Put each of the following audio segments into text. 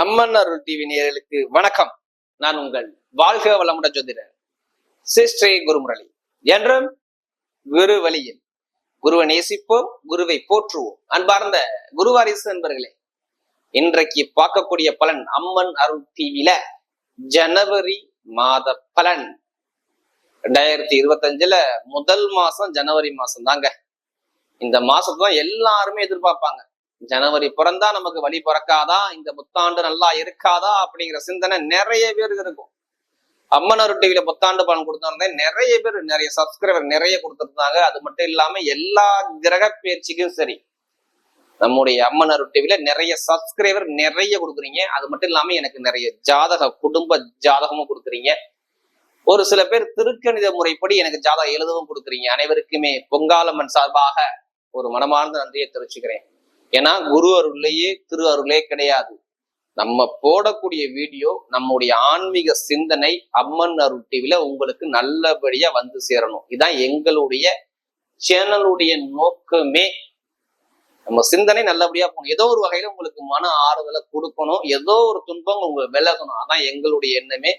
அம்மன் அருள் TV நேயர்களுக்கு வணக்கம். நான் உங்கள் வாழ்க வளமுடன் ஜோதிடர் சிஸ்ரீ குருமுரளி. என்றும் குரு வழியில் குருவை நேசிப்போம் குருவை போற்றுவோம். அன்பார்ந்த குருவாரிசு நண்பர்களே இன்றைக்கு பார்க்கக்கூடிய பலன் அம்மன் அருள் டிவில ஜனவரி மாத பலன். ரெண்டாயிரத்தி இருபத்தஞ்சுல முதல் மாசம் ஜனவரி மாசம் தாங்க இந்த மாசம் தான் எல்லாருமே எதிர்பார்ப்பாங்க. ஜனவரி பிறந்தா நமக்கு வழி பிறக்காதா? இந்த புத்தாண்டு நல்லா இருக்காதா? அப்படிங்கிற சிந்தனை நிறைய பேருக்கு இருக்கும். அம்மனர் டிவியில புத்தாண்டு பலன் கொடுத்திருந்தேன் நிறைய பேர் நிறைய சப்ஸ்கிரைபர் நிறைய கொடுத்துருந்தாங்க. அது மட்டும் இல்லாம எல்லா கிரக பயிற்சிக்கும் சரி. நம்முடைய அம்மனர் டிவியில நிறைய சப்ஸ்கிரைபர் நிறைய கொடுக்குறீங்க. அது மட்டும் இல்லாம எனக்கு நிறைய ஜாதக குடும்ப ஜாதகமும் கொடுக்குறீங்க. ஒரு சில பேர் திருக்கணித முறைப்படி எனக்கு ஜாதகம் எழுதவும் கொடுக்குறீங்க. அனைவருக்குமே பொங்காலம்மன் சார்பாக ஒரு மனமார்ந்த நன்றியை தெரிவிச்சுக்கிறேன். ஏன்னா குரு அருள்லையே திரு அருளே கிடையாது. நம்ம போடக்கூடிய வீடியோ நம்முடைய ஆன்மீக சிந்தனை அம்மன் அருள் டிவில உங்களுக்கு நல்லபடியா வந்து சேரணும். இதான் எங்களுடைய சேனலுடைய நோக்கமே. நம்ம சிந்தனை நல்லபடியா போகணும். ஏதோ ஒரு வகையில உங்களுக்கு மன ஆறுதலை கொடுக்கணும். ஏதோ ஒரு துன்பம் உங்களுக்கு விலகணும். அதான் எங்களுடைய எண்ணமே.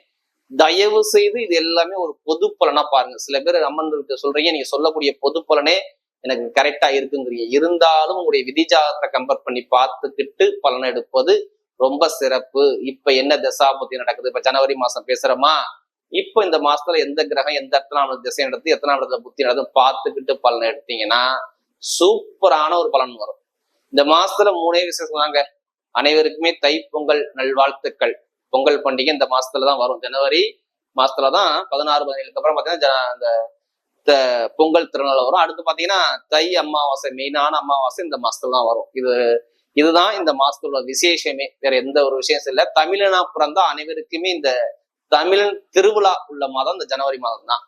தயவு செய்து இது எல்லாமே ஒரு பொது பலனா பாருங்க. சில பேர் அம்மன் சொல்றீங்க நீங்க சொல்லக்கூடிய பொது பலனே எனக்கு கரெக்டா இருக்குங்கிறீங்க இருந்தாலும் உங்களுடைய விதிஜாதத்தை கம்பேர் பண்ணி பார்த்துக்கிட்டு பலன் எடுப்பது ரொம்ப சிறப்பு. இப்ப என்ன தசாபுத்தி நடக்குது? இப்ப ஜனவரி மாசம் பேசுறோமா? இப்ப இந்த மாசத்துல எந்த கிரகம் எந்த எத்தனாம் திசை நடத்து எத்தனாம் இடத்துல புத்தி நடந்து பார்த்துக்கிட்டு பலன் எடுத்தீங்கன்னா சூப்பரான ஒரு பலன் வரும். இந்த மாசத்துல மூணே விசேஷம் தாங்க. அனைவருக்குமே தை பொங்கல் நல்வாழ்த்துக்கள். பொங்கல் பண்டிகை இந்த மாசத்துல தான் வரும். ஜனவரி மாசத்துல தான் பதினாறு பதினேழுக்கு அப்புறம் பார்த்தீங்கன்னா அந்த பொங்கல் திருநாள் வரும். அடுத்து பாத்தீங்கன்னா தை அமாவாசை மெயினான அமாவாசை இந்த மாசத்துல தான் வரும். இது இதுதான் இந்த மாசத்துல விசேஷமே. வேற எந்த ஒரு விசேஷம் இல்லை. தமிழனா பிறந்தா அனைவருக்குமே இந்த தமிழன் திருவிழா உள்ள மாதம் இந்த ஜனவரி மாதம் தான்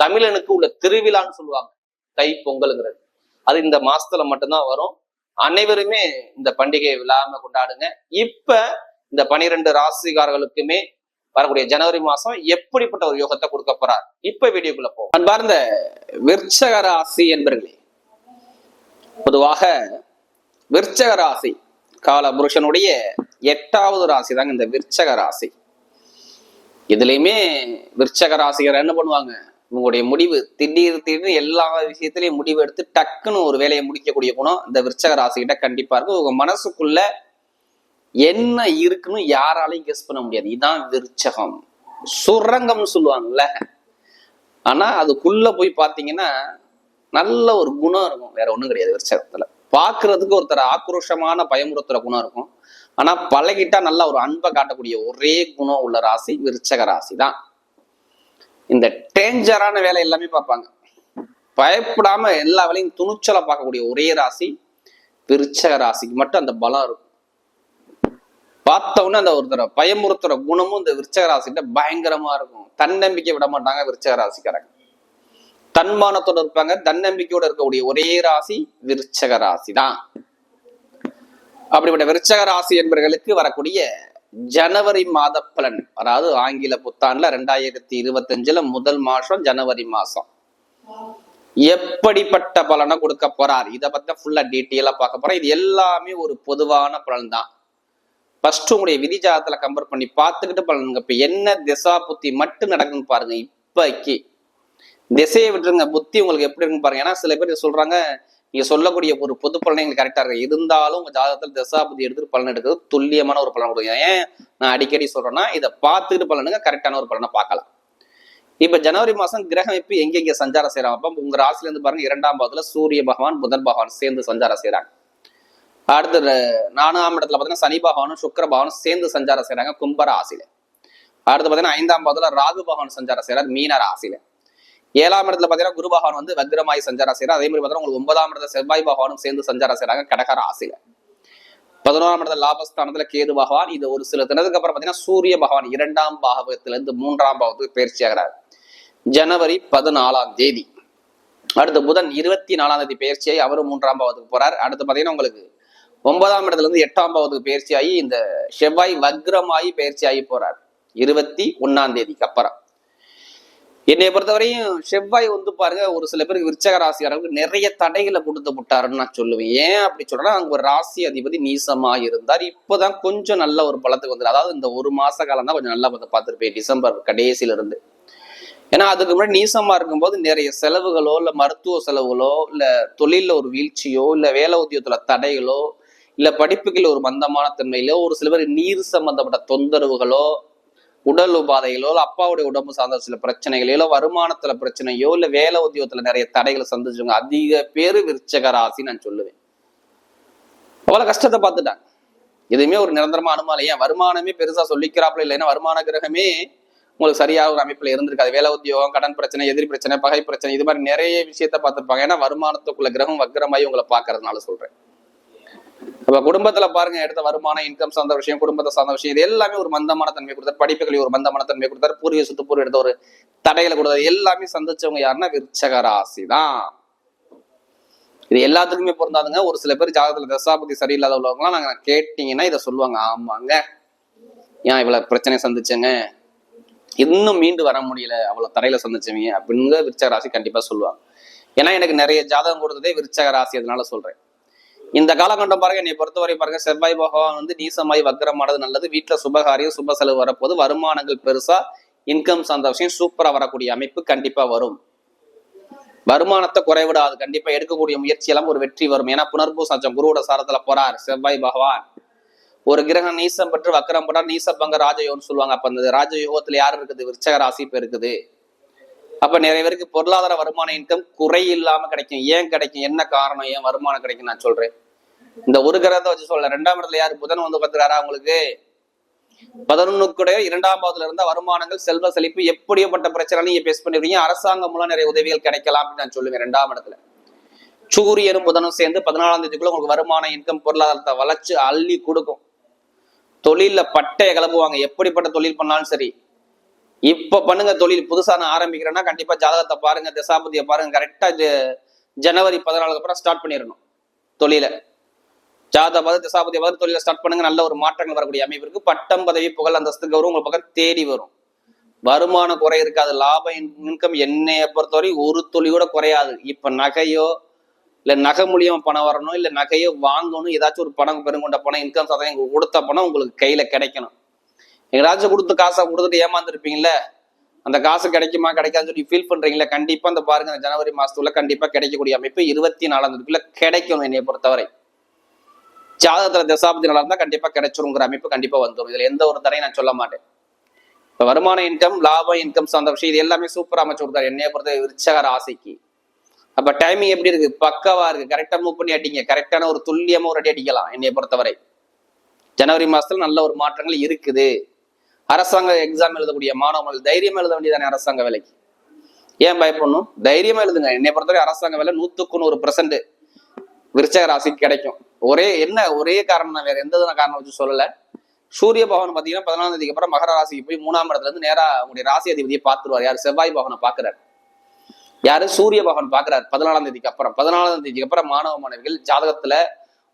தமிழனுக்கு உள்ள திருவிழான்னு சொல்லுவாங்க. தை பொங்கலுங்கிறது. அது இந்த மாசத்துல மட்டும்தான் வரும். அனைவருமே இந்த பண்டிகையை விழாம கொண்டாடுங்க. இப்ப இந்த பனிரெண்டு ராசிகாரர்களுக்குமே வரக்கூடிய ஜனவரி மாசம் எப்படிப்பட்ட ஒரு யோகத்தை கொடுக்க போறார்? இப்ப வீடியோக்குள்ள போ அன்பார்ந்த விற்சக ராசி என்பர்களே பொதுவாக விற்சக ராசி கால புருஷனுடைய எட்டாவது ராசி தாங்க இந்த விற்சக ராசி. இதுலயுமே விற்சக ராசிகர் என்ன பண்ணுவாங்க? உங்களுடைய முடிவு திடீர் திடீர்னு எல்லா விஷயத்திலையும் முடிவு எடுத்து டக்குன்னு ஒரு வேலையை முடிக்கக்கூடிய குணம் இந்த விற்சக ராசிகிட்ட கண்டிப்பா இருக்கும். உங்க மனசுக்குள்ள என்ன இருக்குன்னு யாராலையும் கெஸ் பண்ண முடியாது. இதான் விருச்சகம். சுரங்கம்னு சொல்லுவாங்கல்ல. ஆனா அதுக்குள்ள போய் பாத்தீங்கன்னா நல்ல ஒரு குணம் இருக்கும். வேற ஒண்ணும் கிடையாது விருச்சகத்துல. பாக்குறதுக்கு ஒருத்தர் ஆக்ரோஷமான பயமுறுத்துற குணம் இருக்கும். ஆனா பழகிட்டா நல்லா ஒரு அன்பை காட்டக்கூடிய ஒரே குணம் உள்ள ராசி விருச்சக ராசி தான். இந்த டேஞ்சரான வேலை எல்லாமே பார்ப்பாங்க. பயப்படாம எல்லா வேலையும் துணிச்சலை பார்க்கக்கூடிய ஒரே ராசி விருச்சக ராசிக்கு மட்டும் அந்த பலம் இருக்கும். பார்த்த அந்த ஒருத்தர பயமுறுத்துற குணமும் இந்த விருச்சகராசிகிட்ட பயங்கரமா இருக்கும். தன்னம்பிக்கை விட மாட்டாங்க விருச்சகராசிக்காரங்க. தன்மானத்தோட இருப்பாங்க தன்னம்பிக்கையோட இருக்கக்கூடிய ஒரே ராசி விருச்சக ராசி தான் அப்படிப்பட்ட விருச்சக ராசி என்பவர்களுக்கு வரக்கூடிய ஜனவரி மாத பலன் அதாவது ஆங்கில புத்தாண்டுல ரெண்டாயிரத்தி இருபத்தஞ்சுல முதல் மாசம் ஜனவரி மாசம். எப்படிப்பட்ட பலனை கொடுக்க போறார்? இதை பத்தி ஃபுல்லா டீட்டெயிலா பார்க்க போறேன். இது எல்லாமே ஒரு பொதுவான பலன் தான் ஃபர்ஸ்ட் உங்களுடைய விதிஜாதத்துல கம்பேர் பண்ணி பார்த்துக்கிட்டு பலனுங்க. இப்ப என்ன திசா புத்தி மட்டும் நடக்குன்னு பாருங்க இப்பைக்கு. திசையை விட்டுருங்க புத்தி உங்களுக்கு எப்படி இருக்குன்னு பாருங்க. ஏன்னா சில பேர் சொல்றாங்க நீங்க சொல்லக்கூடிய ஒரு பொது பலனை எங்களுக்கு கரெக்டா இருக்கு. இருந்தாலும் உங்க ஜாதகத்தில் திசா புத்தி எடுத்துட்டு பலன் எடுக்கிறது துல்லியமான ஒரு பலன் கொடுங்க. ஏன்? நான் அடிக்கடி சொல்றேன்னா இதை பார்த்துக்கிட்டு பலனுங்க கரெக்டான ஒரு பலனை பார்க்கலாம். இப்ப ஜனவரி மாசம் கிரகம் இப்ப எங்க சஞ்சாரம் செய்யறாங்க அப்ப உங்க ராசில இருந்து பாருங்க இரண்டாம் பாகத்துல சூரிய பகவான் புதன் பகவான் சேர்ந்து சஞ்சாரம் செய்யறாங்க அடுத்து நானாம் இடத்துல பார்த்தீங்கன்னா சனி பகவானும் சுக்கர பகவானும் சேர்ந்து சஞ்சாரம் செய்யறாங்க கும்ப ராசியில. அடுத்து பார்த்தீங்கன்னா ஐந்தாம் பாதத்துல ராகு பகவான் சஞ்சாரம் செய்கிறார் மீன ராசியில. ஏழாம் இடத்துல பாத்தீங்கன்னா குரு பகவான் வந்து வக்ரமாய் சஞ்சாரம் செய்யறாரு அதே மாதிரி பார்த்தீங்கன்னா உங்களுக்கு ஒன்பதாம் இடத்துல செவ்வாய் பகவானும் சேர்ந்து சஞ்சாரம் செய்யறாங்க கடக ராசியில. பதினோராம் இடத்துல லாபஸ்தானத்துல கேது பகவான் இது ஒரு சில தினத்துக்கு அப்புறம் பாத்தீங்கன்னா சூரிய பகவான் இரண்டாம் பாகவத்துல இருந்து மூன்றாம் பாகத்துக்கு பயிற்சி ஆகிறார். ஜனவரி பதினாலாம் தேதி. அடுத்து புதன் இருபத்தி நாலாம் தேதி பயிற்சியை அவரும் மூன்றாம் பாவத்துக்கு போறார். அடுத்து பாத்தீங்கன்னா உங்களுக்கு ஒன்பதாம் இடத்துல இருந்து எட்டாம் பாவத்துக்கு பயிற்சி ஆகி இந்த செவ்வாய் வக்ரமாயி பயிற்சி ஆகி போறார். இருபத்தி ஒன்னாம் தேதிக்கு அப்புறம். என்னை பொறுத்தவரையும் செவ்வாய் வந்து பாருங்க ஒரு சில பேருக்கு விருச்சக ராசிக்காரர்களுக்கு நிறைய தடைகளை கொடுத்து விட்டாருன்னு நான் சொல்லுவேன். ஏன் அப்படி சொல்றேன்னா அங்க ஒரு ராசி அதிபதி நீசமா இருந்தார். இப்போதான் கொஞ்சம் நல்ல ஒரு பலத்துக்கு வந்து அதாவது இந்த ஒரு மாச காலம் தான் கொஞ்சம் நல்லா பார்த்துருப்பேன் டிசம்பர் கடைசியில இருந்து ஏன்னா அதுக்கு முன்னாடி நீசமா இருக்கும்போது நிறைய செலவுகளோ இல்ல மருத்துவ செலவுகளோ இல்ல தொழிலில் ஒரு வீழ்ச்சியோ இல்ல வேலை உத்தியோகத்துல தடைகளோ இல்ல படிப்புகள் ஒரு மந்தமான தன்மையிலோ ஒரு சில பேர் நீர் சம்பந்தப்பட்ட தொந்தரவுகளோ உடல் உபாதைகளோ இல்ல அப்பாவுடைய உடம்பு சார்ந்த சில பிரச்சனைகளோ வருமானத்துல பிரச்சனையோ இல்ல வேலை உத்தியோகத்துல நிறைய தடைகளை சந்திச்சவங்க அதிக பேரு விருச்சக ராசி நான் சொல்லுவேன். அவ்வளவு கஷ்டத்தை பார்த்துட்டாங்க. எதுவுமே ஒரு நிரந்தரமா அனுமானம் ஏன்? வருமானமே பெருசா சொல்லிக்கிறாப்புல இல்லைன்னா வருமான கிரகமே உங்களுக்கு சரியாக ஒரு அமைப்புல இருந்திருக்காது. வேலை உத்தியோகம் கடன் பிரச்சனை எதிரி பிரச்சனை பகை பிரச்சனை இது மாதிரி நிறைய விஷயத்த பார்த்துருப்பாங்க. ஏன்னா வருமானத்துக்குள்ள கிரகம் வக்ரமாயி உங்களை பாக்குறதுனால சொல்றேன். அப்ப குடும்பத்துல பாருங்க எடுத்த வருமானம் இன்கம் சார்ந்த விஷயம் குடும்பத்தை சார்ந்த விஷயம் இது எல்லாமே ஒரு மந்தமான தன்மை கொடுத்தாரு. படிப்புகளை ஒரு மந்தமான தன்மை கொடுத்தாரு. பூர்வீக சொத்து எடுத்த ஒரு தடைகளை கொடுத்தாரு. எல்லாமே சந்திச்சவங்க யாருன்னா விருச்சக ராசி தான் இது எல்லாத்துக்குமே பொருந்தாதுங்க. ஒரு சில பேர் ஜாதகத்துல தசாபதி சரியில்லாத உள்ளவங்களாம் நாங்க கேட்டீங்கன்னா இதை சொல்லுவாங்க. ஆமாங்க. ஏன் இவ்வளவு பிரச்சனை சந்திச்சேங்க? இன்னும் மீண்டு வர முடியல. அவ்வளவு தடையில சந்திச்சவங்க அப்படின்னு விருச்சக ராசி கண்டிப்பா சொல்லுவாங்க. ஏன்னா எனக்கு நிறைய ஜாதகம் கொடுத்ததே விருச்சக ராசி அதனால சொல்றேன். இந்த காலகட்டம் பாருங்க என்னை பொறுத்தவரை பாருங்க செவ்வாய் பகவான் வந்து நீசமாய் வக்கரமானது நல்லது. வீட்டுல சுபகாரியம் சுப செலவு வரப்போது வருமானங்கள் பெருசா இன்கம் சார்ந்த விஷயம் சூப்பரா வரக்கூடிய அமைப்பு கண்டிப்பா வரும். வருமானத்தை குறைவிடாது. கண்டிப்பா எடுக்கக்கூடிய முயற்சி எல்லாம் ஒரு வெற்றி வரும். ஏன்னா புனர்பூசாச்சம் குருவோட சாரத்துல போறார் செவ்வாய் பகவான். ஒரு கிரகம் நீசம் பெற்று வக்கரம் போட்டா நீசப்பங்க ராஜயோகம்னு சொல்லுவாங்க. அப்ப அந்த ராஜயோகத்துல யார் இருக்குது? விருச்சக ராசி இப்ப இருக்குது. அப்ப நிறைய பேருக்கு பொருளாதார வருமான இன்கம் குறை இல்லாம கிடைக்கும். ஏன் கிடைக்கும்? என்ன காரணம்? ஏன் வருமானம் கிடைக்கும் நான் சொல்றேன். இந்த ஒரு கிரகத்தை வச்சு சொல்ல ரெண்டாம் இடத்துல யாரு? புதன் வந்து உட்காந்துறாரா அவங்களுக்கு பதினொன்னுக்குடைய இரண்டாம் பாவத்துல இருந்த வருமானங்கள் செல்வ செழிப்பு எப்படியப்பட்ட பிரச்சனை நீங்க பேஸ் பண்ணிருக்கீங்க. அரசாங்கம் மூலம் நிறைய உதவிகள் கிடைக்கலாம் அப்படின்னு நான் சொல்லுவேன் ரெண்டாம் இடத்துல. சூரியனும் புதனும் சேர்ந்து பதினாலாம் தேதிக்குள்ள உங்களுக்கு வருமான இன்கம் பொருளாதாரத்தை வளர்ச்சி அள்ளி கொடுக்கும். தொழில்ல பட்டைய கிளம்புவாங்க. எப்படிப்பட்ட தொழில் பண்ணாலும் சரி. இப்ப பண்ணுங்க தொழில். புதுசா நான் ஆரம்பிக்கிறேன்னா கண்டிப்பா ஜாதகத்தை பாருங்க தசாபதியை பாருங்க. கரெக்டா ஜனவரி பதினாலுக்கு அப்புறம் ஸ்டார்ட் பண்ணிடணும் தொழில. ஜாதக பார்த்து தசாபதியை தொழிலை ஸ்டார்ட் பண்ணுங்க. நல்ல ஒரு மாற்றங்கள் வரக்கூடிய அமைப்பு இருக்கு. பட்டம் பதவி புகழ் அந்தஸ்து கௌரவம் உங்கள் பக்கம் தேடி வரும். வருமானம் குறை இருக்காது. லாப இன்கம் என்னைய பொறுத்தவரை ஒரு துளி கூட குறையாது. இப்ப நகையோ இல்ல நகை மூலியமா பணம் வரணும் இல்ல நகையோ வாங்கணும் ஏதாச்சும் ஒரு பணம் பெருங்கொண்ட பணம் இன்கம் சாதனை கொடுத்த பணம் உங்களுக்கு கையில கிடைக்கணும். எங்கேயாச்சும் கொடுத்து காசை கொடுத்துட்டு ஏமாந்துருப்பீங்கல்ல? அந்த காசு கிடைக்குமா கிடைக்காதுன்னு சொல்லி ஃபீல் பண்றீங்களா கண்டிப்பா அந்த பாருங்க ஜனவரி மாசத்துல கண்டிப்பா கிடைக்கக்கூடிய அமைப்பு இருபத்தி நாலாம் தேதிக்குள்ள கிடைக்கணும் என்னைய பொறுத்தவரை. ஜாதகத்துல தசாபதி நல்லா இருந்தா கண்டிப்பா கிடைச்சிருங்கிற அமைப்பு கண்டிப்பா வந்துடும் இதுல எந்த ஒரு தடையும் நான் சொல்ல மாட்டேன். இப்ப வருமான இன்கம் லாபம் இன்கம் சார்ந்த விஷயம் இது எல்லாமே சூப்பராக அமைச்சு கொடுத்தாரு. என்னைய பொறுத்த விருச்சக ராசிக்கு. அப்ப டைமிங் எப்படி இருக்கு? பக்கவா இருக்கு? கரெக்டா மூவ் பண்ணி அடிங்க. கரெக்டான ஒரு துல்லியமா ஒரு அடி அடிக்கலாம் என்னைய பொறுத்தவரை. ஜனவரி மாசத்துல நல்ல ஒரு மாற்றங்கள் இருக்குது. அரசாங்க எக்ஸாம் எழுதக்கூடிய மாணவர்கள் தைரியமா எழுத வேண்டியதானே அரசாங்க வேலைக்கு? ஏன் பயப்படணும்? தைரியமா எழுதுங்க. என்னை பொறுத்தவரை அரசாங்க வேலை நூத்துக்கு நூறு பர்சன்ட் விருச்சக ராசிக்கு கிடைக்கும். ஒரே என்ன ஒரே காரணம் நான் வேற எந்த காரணம் வச்சு சொல்லல. சூரிய பவன் பாத்தீங்கன்னா பதினாலாம் தேதிக்கு அப்புறம் மகர ராசிக்கு போய் மூணாம் இடத்துல இருந்து நேரா உங்களுடைய ராசி அதிபதியை பார்த்துருவார். யார்? செவ்வாய் பவனை பாக்குறாரு யாரு? சூரிய பகவான் பாக்குறாரு பதினாலாம் தேதிக்கு அப்புறம். பதினாலாம் தேதிக்கு அப்புறம் மாணவ மாணவிகள் ஜாதகத்துல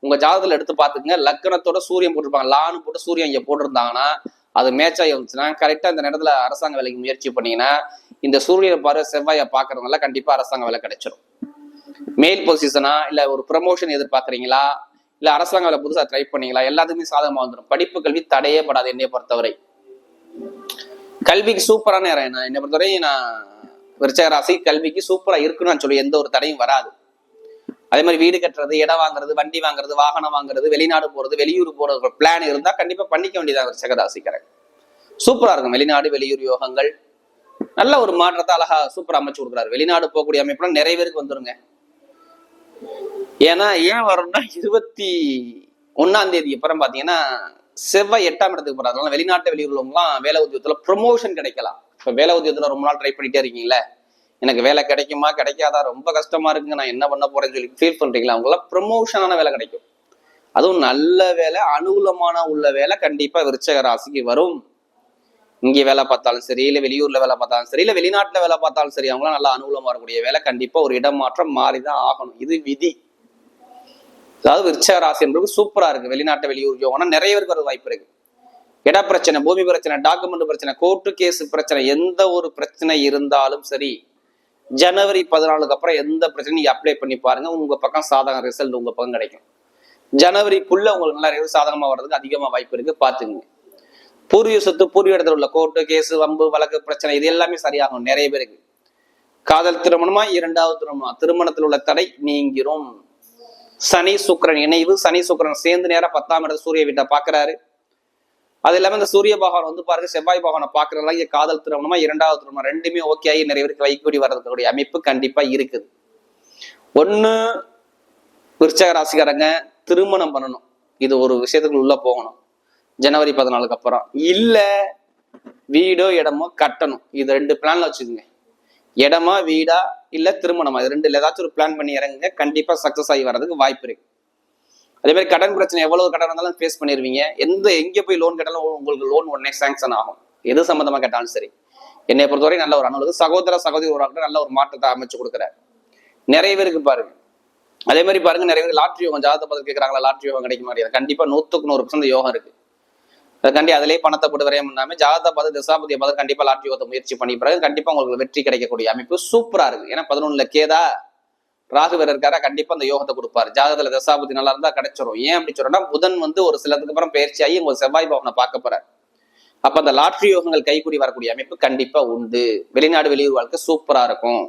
உங்க ஜாதகத்துல எடுத்து பாத்துக்கங்க லக்கணத்தோட சூரியன் போட்டிருப்பாங்க. லான்னு போட்டு சூரியன் இங்க போட்டிருந்தாங்கன்னா அது மேட்ச் ஆகி வந்துச்சுன்னா கரெக்டா இந்த நேரத்துல அரசாங்க வேலைக்கு முயற்சி பண்ணீங்கன்னா இந்த சூரியனை பாரு செவ்வாயை பாக்குறவங்க கண்டிப்பா அரசாங்க வேலை கிடைச்சிடும் மேல் பொசிஷனா இல்ல ஒரு ப்ரமோஷன் எதிர்பார்க்குறீங்களா? இல்ல அரசாங்கம் வேலை புதுசா ட்ரை பண்ணீங்களா? எல்லாத்துக்குமே சாதகமா வந்துடும் படிப்பு கல்வி தடையே படாது என்னை பொறுத்தவரை. கல்விக்கு சூப்பரான நேரம் என்ன என்னை பொறுத்தவரை நான் விருச்சக ராசி கல்விக்கு சூப்பரா இருக்குன்னு நான் சொல்லி எந்த ஒரு தடையும் வராது. அதே மாதிரி வீடு கட்டுறது இடம் வாங்குறது வண்டி வாங்குறது வாகனம் வாங்குறது வெளிநாடு போறது வெளியூர் போறது பிளான் இருந்தா கண்டிப்பா பண்ணிக்க வேண்டியதான் விருச்சக ராசிக்காரன் சூப்பரா இருக்கும். வெளிநாடு வெளியூர் யோகங்கள். நல்ல ஒரு மாற்றத்தை அழகா சூப்பராக அமைச்சு கொடுக்குறாரு. வெளிநாடு போகக்கூடிய அமைப்புலாம் நிறைய பேருக்கு வந்துருங்க. ஏன்னா ஏன் வரும்னா இருபத்தி ஒன்னாம் தேதி அப்புறம் பாத்தீங்கன்னா செவ்வாய் எட்டாம் இடத்துக்கு போறாரு. அதனால வெளிநாட்டு வெளியூர் வேலை உத்தியோகத்துல ப்ரொமோஷன் கிடைக்கலாம். இப்ப வேலை உத்தியோகத்துல ரொம்ப நாள் ட்ரை பண்ணிட்டே இருக்கீங்களே? எனக்கு வேலை கிடைக்குமா கிடைக்காதா? ரொம்ப கஷ்டமா இருக்குங்க. நான் என்ன பண்ண போறேன்னு சொல்லி ஃபீல் பண்றீங்களா? அவங்களாம் ப்ரொமோஷனான வேலை கிடைக்கும். அதுவும் நல்ல வேலை அனுகூலமான உள்ள வேலை கண்டிப்பா விருச்சக ராசிக்கு வரும். இங்கே வேலை பார்த்தாலும் சரி இல்லை வெளியூர்ல வேலை பார்த்தாலும் சரி இல்லை வெளிநாட்டுல வேலை பார்த்தாலும் சரி அவங்களாம் நல்லா அனுகூலமா வரக்கூடிய வேலை கண்டிப்பா ஒரு இடம் மாற்றம் மாறிதான் ஆகணும். இது விதி. அதாவது விருச்சக ராசி என்பது சூப்பரா இருக்கு. வெளிநாட்டு வெளியூர் யோகம்னா நிறைய பேருக்கு வர வாய்ப்பு இருக்கு. இட பிரச்சனை பூமி பிரச்சனை டாக்குமெண்ட் பிரச்சனை கோர்ட்டு கேஸ் பிரச்சனை எந்த ஒரு பிரச்சனை இருந்தாலும் சரி ஜனவரி பதினாலுக்கு அப்புறம் எந்த பிரச்சனையும் அப்ளை பண்ணி பாருங்க. உங்க பக்கம் சாதகம் ரிசல்ட் உங்க பக்கம் கிடைக்கும். ஜனவரிக்குள்ள உங்களுக்கு நல்லா result சாதகமா வர்றதுக்கு அதிகமா வாய்ப்பு இருக்கு. பாத்துங்க பூர்வீக சொத்து பூர்வீக இடத்துல உள்ள கோர்ட்டு கேஸ் வம்பு வழக்கு பிரச்சனை இது எல்லாமே சரியாகும். நிறைய பேருக்கு. காதல் திருமணமா இரண்டாவது திருமணமா. திருமணத்தில் உள்ள தடை நீங்கிரும். சனி சுக்கிரன் இணைவு சனி சுக்கிரன் சேர்ந்து நேரம் பத்தாம் இடத்து சூரிய வீட்டை பார்க்குறாரு. அது இல்லாமல் இந்த சூரிய பகவான் வந்து பாருங்க செவ்வாய் பகவானை பார்க்குறதுலாம் இங்கே காதல் திருமணமா இரண்டாவது திருமணம் ரெண்டுமே ஓகே ஆகி நிறைய பேருக்கு வைக்கூடி வர்றதுக்கூடிய அமைப்பு கண்டிப்பாக இருக்குது. ஒன்று விருச்சக ராசிக்காரங்க திருமணம் பண்ணணும். இது ஒரு விஷயத்துக்கு உள்ள போகணும். ஜனவரி பதினாலுக்கு அப்புறம். இல்லை வீடோ இடமோ கட்டணும். இது ரெண்டு பிளான்ல வச்சுக்கோங்க. இடமா வீடா இல்ல திருமணமா? இது ரெண்டு ஏதாச்சும் ஒரு பிளான் பண்ணி இறங்குங்க. கண்டிப்பா சக்சஸ் ஆகி வர்றதுக்கு வாய்ப்பு இருக்கு. அதே மாதிரி கடன் பிரச்சனை எவ்வளவு கடன் இருந்தாலும் ஃபேஸ் பண்ணிருவீங்க. எந்த எங்க போய் லோன் கேட்டாலும் உங்களுக்கு லோன் உடனே சாங்ஷன் ஆகும். எது சம்பந்தமா கேட்டாலும் சரி. என்னை பொறுத்தவரை நல்ல ஒரு அனுபவம் சகோதர சகோதரி உருவாக்கிட்டு நல்ல ஒரு மாற்றத்தை அமைச்சு கொடுக்குறாரு நிறைய பேருக்கு பாருங்க. அதே மாதிரி பாருங்க நிறைய பேர் லாட்ரி யோகம் ஜாதக பதில் கேட்கறாங்களா லாட்ரி யோகம் கிடைக்க மாட்டேங்குது கண்டிப்பா நூத்துக்கு நூறு பர்சன்ட் யோகம் இருக்கு. கண்டி அதிலே பணத்தை போட்டு வரையும் பண்ணாம ஜாதகத்தை பார்த்து தசாபதிய பார்த்து கண்டிப்பா லாட்ரி யோகத்தை முயற்சி பண்ணி பிறகு கண்டிப்பா உங்களுக்கு வெற்றி கிடைக்கக்கூடிய அமைப்பு சூப்பரா இருக்குது ஏன்னா பதினொன்றில் கேதா ராகு வேற இருக்காரா கண்டிப்பா அந்த யோகத்தை கொடுப்பாரு. ஜாதகத்தில் தசாபதி நல்லா இருந்தா கிடைச்சிரும். ஏன் அப்படி சொல்றேன்னா புதன் வந்து ஒரு சிலதுக்கு அப்புறம் பயிற்சி ஆகி உங்க செவ்வாய் பவனை பார்க்க போறாரு. அப்ப அந்த லாட்ரி யோகங்கள் கைக்கூடி வரக்கூடிய அமைப்பு கண்டிப்பா உண்டு. வெளிநாடு வெளியூர் வாழ்க்கை சூப்பரா இருக்கும்.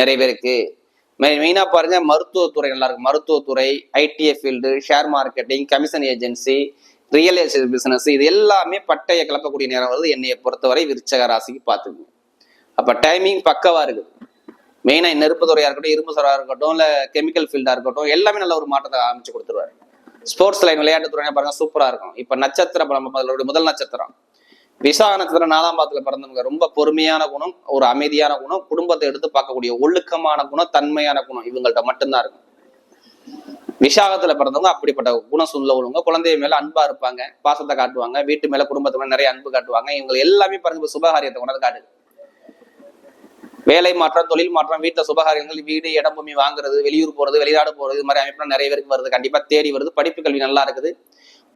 நிறைய பேருக்கு. மெயினா பாருங்க மருத்துவத்துறை நல்லா இருக்கும். மருத்துவத்துறை ITI field share marketing commission agency real estate business இது எல்லாமே பட்டையை கிளப்பக்கூடிய நேரம் வருது. என்னைய பொறுத்தவரை விருச்சக ராசிக்கு பார்த்துக்குங்க. அப்ப டைமிங் பக்கவா இருக்குது. மெயினா நெருப்பு துறையாக இருக்கட்டும் இரும்பு துறையா இருக்கட்டும் இல்ல கெமிக்கல் ஃபீல்டா இருக்கட்டும் எல்லாமே நல்ல ஒரு மாற்றத்தை அமைச்சு கொடுத்துருவாரு. ஸ்போர்ட்ஸ் லைன் விளையாட்டு துறையா பாருங்க சூப்பராக இருக்கும். இப்ப நட்சத்திரம் நம்ம முதல் நட்சத்திரம். விசாக நட்சத்திரம் நாலாம் பாதத்துல பிறந்தவங்க ரொம்ப பொறுமையான குணம் ஒரு அமைதியான குணம் குடும்பத்தை எடுத்து பார்க்கக்கூடிய ஒழுக்கமான குணம் தன்மையான குணம் இவங்கள்ட்ட மட்டும்தான் இருக்கும். விசாகத்துல பிறந்தவங்க அப்படிப்பட்ட குணம் உள்ளவங்க குழந்தைய மேல அன்பா இருப்பாங்க பாசத்தை காட்டுவாங்க வீட்டு மேல குடும்பத்து மேல நிறைய அன்பு காட்டுவாங்க. இவங்க எல்லாமே பாருங்க சுபகாரியத்தை கொண்டாந்து காட்டுது. வேலை மாற்றம் தொழில் மாற்றம் வீட்டுல சுபகாரியங்கள் வீடு இடம் பூமி வாங்குறது வெளியூர் போறது வெளிநாடு போறது இது மாதிரி அமைப்புலாம் நிறைய பேருக்கு வருது. கண்டிப்பா தேடி வருது. படிப்பு கல்வி நல்லா இருக்குது.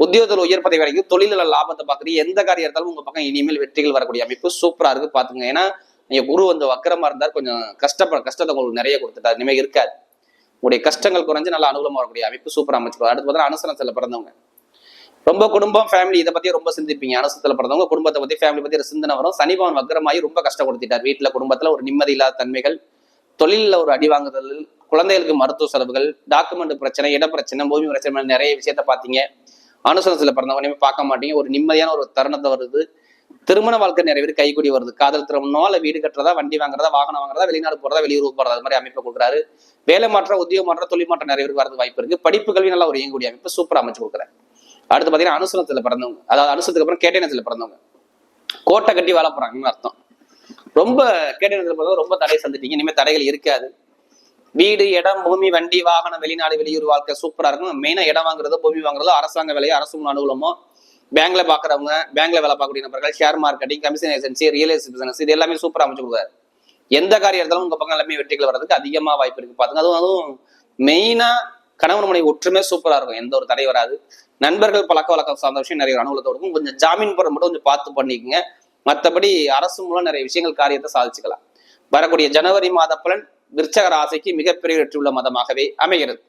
உத்தியோகத்தில் உயர் பதவி கிடைக்குது தொழில லாபத்தை பார்க்குறீங்க எந்த காரியம் இருந்தாலும் உங்க பக்கம் இனிமேல் வெற்றிகள் வரக்கூடிய அமைப்பு சூப்பரா இருக்கு. பாத்துங்க ஏன்னா நீங்க குரு வந்து வக்கரமா இருந்தார் கொஞ்சம் கஷ்டப்பட கஷ்டத்தை உங்களுக்கு நிறைய கொடுத்துட்டாரு. இனிமே இருக்காது. உங்களுடைய கஷ்டங்கள் குறைஞ்சு நல்ல அனுகூலமாக வரக்கூடிய அமைப்பு சூப்பராக அமைச்சிருவாங்க அடுத்து பார்த்தா அனுசனத்துல பிறந்தவங்க. ரொம்ப குடும்பம் ஃபேமிலி இதை பத்தி ரொம்ப சிந்திப்பீங்க. அனுசத்துல பிறந்தவங்க குடும்பத்தை பத்தி ஃபேமிலி பத்தி ஒரு சிந்தனை வரும். சனிபவன் வக்கரமாயி ரொம்ப கஷ்டம் கொடுத்துட்டார் வீட்டுல குடும்பத்துல ஒரு நிம்மதி இல்லாத தன்மைகள் தொழிலில் ஒரு அடி வாங்குதல் குழந்தைகளுக்கு மருத்துவ செலவுகள் டாக்குமெண்ட் பிரச்சனை இட பிரச்சனை பூமி பிரச்சனை நிறைய விஷயத்த பாத்தீங்க அனுசனத்துல பிறந்தவங்க பார்க்க மாட்டீங்க. ஒரு நிம்மதியான ஒரு தருணத்தை வருது. திருமண வாழ்க்கை நிறைய பேர் கைகூடி வருது. காதல் திருமணம் இல்லை வீடு கட்டுறதா வண்டி வாங்குறதா வாகனம் வாங்குறதா வெளிநாடு போறதா வெளியூர் போறதா அது மாதிரி அமைப்பு கொடுக்குறாரு. வேலை மாற்றம் உத்தியோக மாற்றம் தொழில் மாற்றம் நிறைய பேருக்கு வரது வாய்ப்பு இருக்கு. படிப்பு கல்வி நல்லா ஒரு இயங்கக்கூடிய அமைப்பு சூப்பரா அமைச்சு கொடுக்குறேன் அடுத்து பாத்தீங்கன்னா அனுசனத்துல பிறந்தவங்க. அதாவது அனுசனத்துக்கு அப்புறம் கேட்டயணத்துல பிறந்தவங்க. கோட்டை கட்டி வாழ போறாங்கன்னு அர்த்தம். ரொம்ப கேட்டயணத்துல பிறந்தவங்க ரொம்ப தடை சந்திட்டீங்க. இனிமே தடைகள் இருக்காது. வீடு இடம் பூமி வண்டி வாகனம் வெளிநாடு வெளியூர் வாழ்க்கை சூப்பரா இருக்கும். மெயினா இடம் வாங்குறதோ பூமி வாங்குறதோ அரசாங்க வேலையோ அரசு முன் அனுகூலமோ பேங்க்ல பாக்குறவங்க பேங்க்ல வேலை பார்க்கக்கூடிய நபர்கள் share marketing commission agency real estate business இது எல்லாமே சூப்பர் அமைச்சு கொடுக்குறாரு. எந்த காரியம் இருந்தாலும் உங்க பக்கம் எல்லாமே வெற்றிகள் வர்றதுக்கு அதிகமா வாய்ப்பு இருக்கு. பாத்துங்க அதுவும் அதுவும் மெயினா கணவன் மனைவி ஒற்றுமே சூப்பரா இருக்கும். எந்த ஒரு தடை வராது. நண்பர்கள் பழக்க வழக்கம் சார்ந்த விஷயம் நிறைய அனுகூலத்தோடு இருக்கும். கொஞ்சம் ஜாமீன் போட மட்டும் கொஞ்சம் பார்த்து பண்ணிக்கோங்க. மற்றபடி அரசு மூலம் நிறைய விஷயங்கள் காரியத்தை சாதிச்சுக்கலாம். வரக்கூடிய ஜனவரி மாத பலன் விருச்சக ராசிக்கு மிகப்பெரிய வெற்றி உள்ள மதமாகவே அமைகிறது.